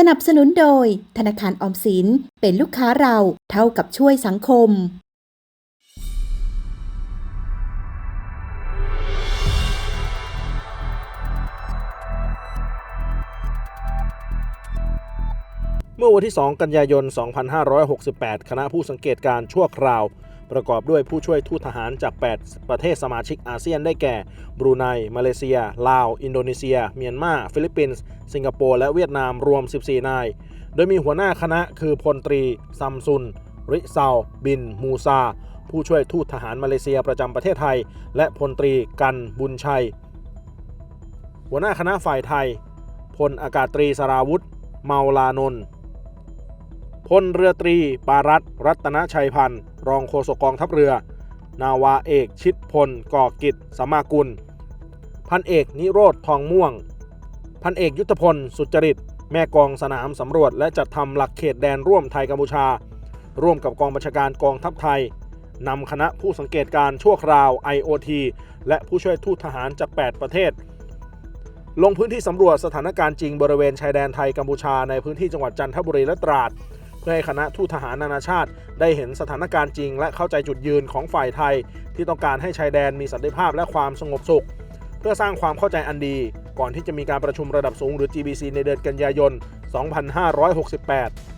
สนับสนุนโดย ธนาคารออมสินเป็นลูกค้าเราเท่ากับช่วยสังคม เมื่อวันที่ 2 กันยายน 2568 คณะผู้สังเกตการณ์ชั่วคราว ประกอบด้วยผู้ช่วยทูตทหารจาก 8 ประเทศสมาชิกอาเซียนได้แก่ บรูไน มาเลเซีย ลาว อินโดนีเซีย เมียนมา ฟิลิปปินส์ สิงคโปร์ และเวียดนามรวม 14 นาย โดยมีหัวหน้าคณะคือพลตรี ซัมซุน ริซาว บิน มูซา ผู้ช่วยทูตทหารมาเลเซียประจำประเทศไทย และพลตรีกันบุญชัย หัวหน้าคณะฝ่ายไทย พลอากาศตรีสราวุธ เมาลานนท์พลเรือตรีปารัตรัตนชัยพันธ์ รองโฆษกกองทัพเรือ นาวาเอกชิดพลก่อกิจสมมากุล พันเอกนิโรธทองม่วง พันเอกยุทธพล สุจริต แม่กองสนามสำรวจ และจัดทำหลักเขตแดนร่วมไทยกัมพูชา ร่วมกับกองบัญชาการกองทัพไทยนำคณะผู้สังเกตการณ์ชั่วคราว IOT และผู้ช่วยทูตทหารจาก 8 ประเทศ ลงพื้นที่สำรวจสถานการณ์จริงบริเวณชายแดนไทยกัมพูชาในพื้นที่จังหวัดจันทบุรีและตราด พื่อให้คณะทูตทหารนานาชาติ ได้เห็นสถานการณ์จริง และเข้าใจจุดยืนของฝ่ายไทย ที่ต้องการให้ชายแดนมีสันติภาพและความสงบสุข เพื่อสร้างความเข้าใจอันดี ก่อนที่จะมีการประชุมระดับสูงหรือ GBC ในเดือนกันยายน 2568